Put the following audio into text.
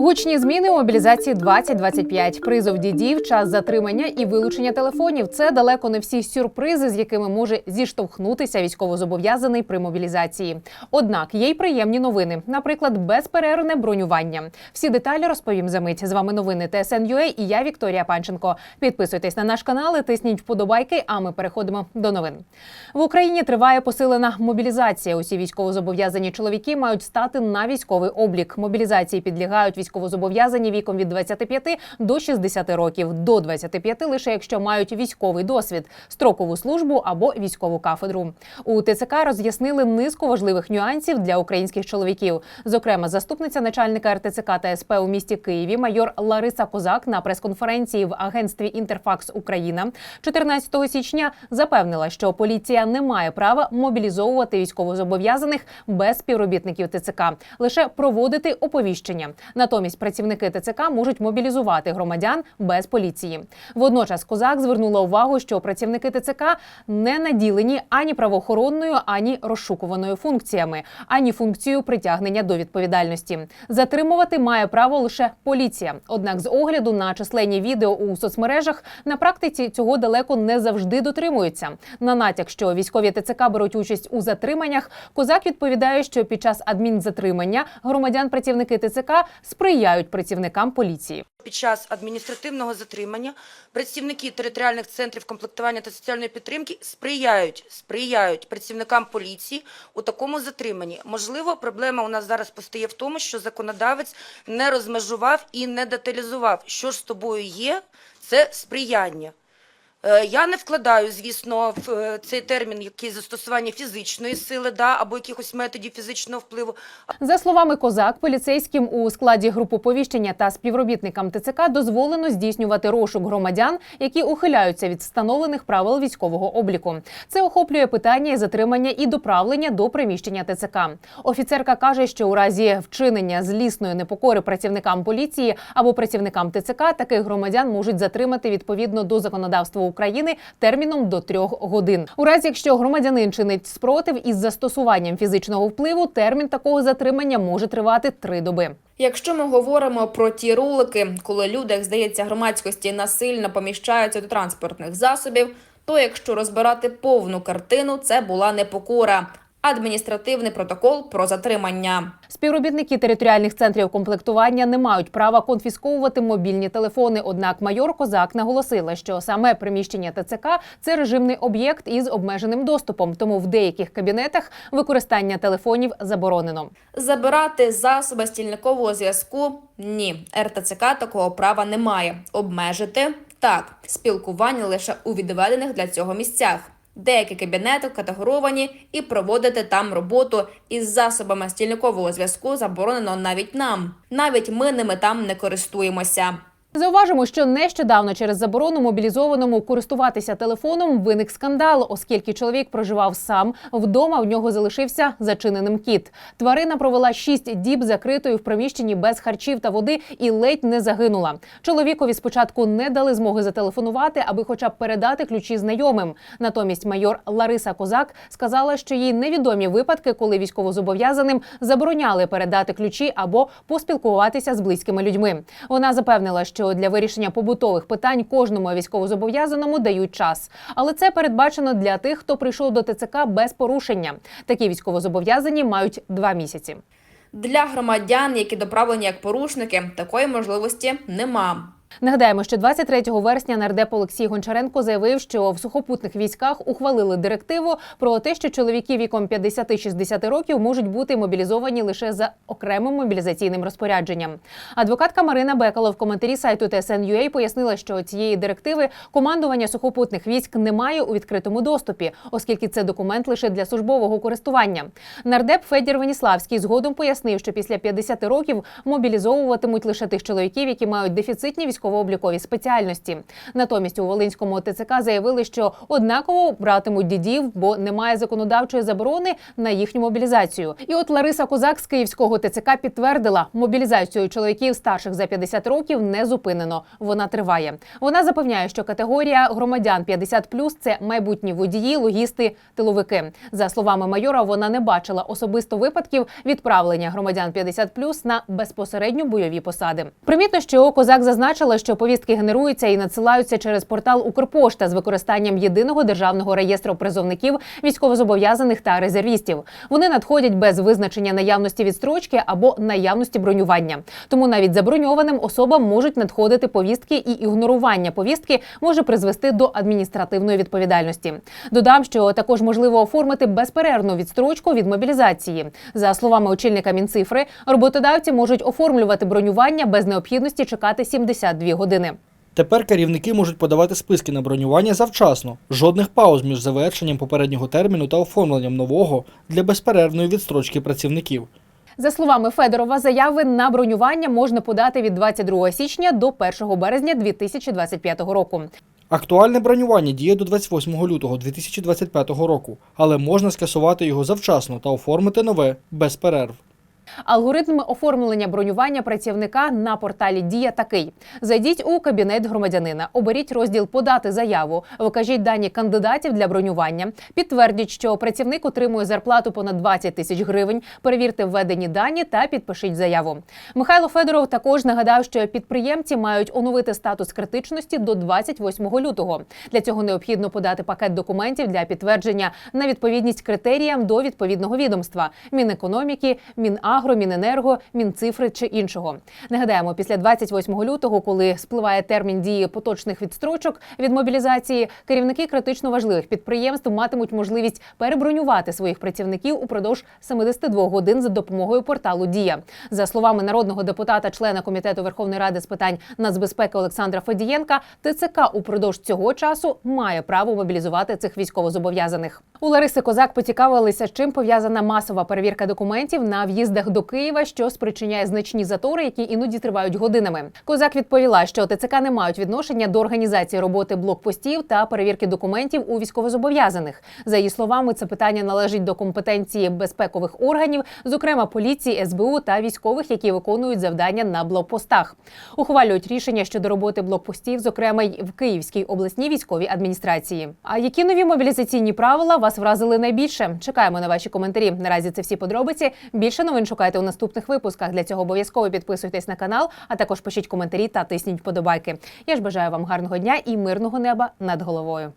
Гучні зміни у мобілізації 2025. Призов дідів, час затримання і вилучення телефонів. Це далеко не всі сюрпризи, з якими може зіштовхнутися військовозобов'язаний при мобілізації. Однак є й приємні новини, наприклад, безперервне бронювання. Всі деталі розповім за мить. З вами новини ТСН.UA і я Вікторія Панченко. Підписуйтесь на наш канал, і тисніть вподобайки. А ми переходимо до новин. В Україні триває посилена мобілізація. Усі військовозобов'язані чоловіки мають стати на військовий облік. Мобілізації підлягають військовозобов'язані віком від 25 до 60 років, до 25 лише якщо мають військовий досвід, строкову службу або військову кафедру. У ТЦК роз'яснили низку важливих нюансів для українських чоловіків. Зокрема, заступниця начальника РТЦК та СП у місті Києві, майор Лариса Козак на прес-конференції в агентстві Інтерфакс Україна 14 січня запевнила, що поліція не має права мобілізовувати військовозобов'язаних без співробітників ТЦК, лише проводити оповіщення. Натомість працівники ТЦК можуть мобілізувати громадян без поліції. Водночас козак звернула увагу, що працівники ТЦК не наділені ані правоохоронною, ані розшукуваною функціями, ані функцією притягнення до відповідальності. Затримувати має право лише поліція. Однак, з огляду на численні відео у соцмережах на практиці цього далеко не завжди дотримуються. На натяк, що військові ТЦК беруть участь у затриманнях, козак відповідає, що під час адмінзатримання громадян працівники ТЦК сприяють працівникам поліції. Під час адміністративного затримання працівники територіальних центрів комплектування та соціальної підтримки сприяють сприяють працівникам поліції у такому затриманні. Можливо, проблема у нас зараз постає в тому, що законодавець не розмежував і не деталізував, що ж з тобою є, це сприяння. Е, Я не вкладаю, звісно, в е, цей термін який застосування фізичної сили, да, або якихось методів фізичного впливу, За словами козак, поліцейським у складі групи повіщення та співробітникам ТЦК дозволено здійснювати розшук громадян, які ухиляються від встановлених правил військового обліку. Це охоплює питання затримання і доправлення до приміщення ТЦК. Офіцерка каже, що у разі вчинення злісної непокори працівникам поліції або працівникам ТЦК таких громадян можуть затримати відповідно до законодавства України терміном до трьох годин. У разі, якщо громадянин чинить спротив із застосуванням фізичного впливу, термін такого затримання може тривати три доби. Якщо ми говоримо про ті ролики, коли люди, як здається, громадськості насильно поміщаються до транспортних засобів, то якщо розбирати повну картину, це була непокора. Адміністративний протокол про затримання. Співробітники територіальних центрів комплектування не мають права конфісковувати мобільні телефони. Однак майор Козак наголосила, що саме приміщення ТЦК це режимний об'єкт із обмеженим доступом. Тому в деяких кабінетах використання телефонів заборонено. Забирати засоби стільникового зв'язку ні. РТЦК такого права не має. Обмежити так, спілкування лише у відведених для цього місцях. Деякі кабінети категоровані і проводити там роботу із засобами стільникового зв'язку заборонено навіть нам. Навіть ми ними там не користуємося. Зауважимо, що нещодавно через заборону мобілізованому користуватися телефоном виник скандал, оскільки чоловік проживав сам вдома. В нього залишився зачиненим кіт. Тварина провела шість діб закритою в приміщенні без харчів та води і ледь не загинула. Чоловікові спочатку не дали змоги зателефонувати, аби, хоча б передати ключі знайомим. Натомість майор Лариса Козак сказала, що їй невідомі випадки, коли військовозобов'язаним забороняли передати ключі або поспілкуватися з близькими людьми. Вона запевнила, що для вирішення побутових питань кожному військовозобов'язаному дають час, але це передбачено для тих, хто прийшов до ТЦК без порушення. Такі військовозобов'язані мають два місяці. Для громадян, які доправлені як порушники, такої можливості нема. Нагадаємо, що 23 вересня нардеп Олексій Гончаренко заявив, що в сухопутних військах ухвалили директиву про те, що чоловіки віком 50-60 років можуть бути мобілізовані лише за окремим мобілізаційним розпорядженням. Адвокатка Марина Бекало в коментарі сайту TSN.ua пояснила, що цієї директиви командування сухопутних військ немає у відкритому доступі, оскільки це документ лише для службового користування. Нардеп Федір Веніславський згодом пояснив, що після 50 років мобілізовуватимуть лише тих чоловіків, які мають дефіцитні військові військово-облікові спеціальності. Натомість у Волинському ТЦК заявили, що однаково братимуть дідів, бо немає законодавчої заборони на їхню мобілізацію. І от Лариса Козак з Київського ТЦК підтвердила, мобілізацію чоловіків старших за 50 років не зупинено. Вона триває. Вона запевняє, що категорія громадян 50+, – це майбутні водії, логісти, тиловики. За словами майора, вона не бачила особисто випадків відправлення громадян 50+, на безпосередньо бойові посади. Примітно, що Козак зазначила, що повістки генеруються і надсилаються через портал Укрпошта з використанням єдиного державного реєстру призовників, військовозобов'язаних та резервістів. Вони надходять без визначення наявності відстрочки або наявності бронювання. Тому навіть заброньованим особам можуть надходити повістки, і ігнорування повістки може призвести до адміністративної відповідальності. Додам, що також можливо оформити безперервну відстрочку від мобілізації. За словами очільника Мінцифри, роботодавці можуть оформлювати бронювання без необхідності чекати 72 години. Тепер керівники можуть подавати списки на бронювання завчасно, жодних пауз між завершенням попереднього терміну та оформленням нового для безперервної відстрочки працівників. За словами Федорова, заяви на бронювання можна подати від 22 січня до 1 березня 2025 року. Актуальне бронювання діє до 28 лютого 2025 року, але можна скасувати його завчасно та оформити нове без перерв. Алгоритм оформлення бронювання працівника на порталі Дія такий: зайдіть у кабінет громадянина, оберіть розділ Подати заяву, викажіть дані кандидатів для бронювання, підтвердіть, що працівник отримує зарплату понад 20 тисяч гривень. Перевірте введені дані та підпишіть заяву. Михайло Федоров також нагадав, що підприємці мають оновити статус критичності до 28 лютого. Для цього необхідно подати пакет документів для підтвердження на відповідність критеріям до відповідного відомства Мінекономіки, Мінагро, Міненерго, Мінцифри чи іншого. Нагадаємо, після 28 лютого, коли спливає термін дії поточних відстрочок від мобілізації, керівники критично важливих підприємств матимуть можливість перебронювати своїх працівників упродовж 72 годин за допомогою порталу Дія. За словами народного депутата, члена комітету Верховної Ради з питань нацбезпеки Олександра Федієнка, ТЦК упродовж цього часу має право мобілізувати цих військовозобов'язаних. У Лариси Козак поцікавилися, з чим пов'язана масова перевірка документів на в'їздах до Києва, що спричиняє значні затори, які іноді тривають годинами. Козак відповіла, що ТЦК не мають відношення до організації роботи блокпостів та перевірки документів у військовозобов'язаних. За її словами, це питання належить до компетенції безпекових органів, зокрема поліції, СБУ та військових, які виконують завдання на блокпостах. Ухвалюють рішення щодо роботи блокпостів, зокрема й в Київській обласній військовій адміністрації. А які нові мобілізаційні правила вас вразили найбільше? Чекаємо на ваші коментарі. Наразі це всі подробиці. Більше новин шукайте у наступних випусках. Для цього обов'язково підписуйтесь на канал, а також пишіть коментарі та тисніть вподобайки. Я ж бажаю вам гарного дня і мирного неба над головою.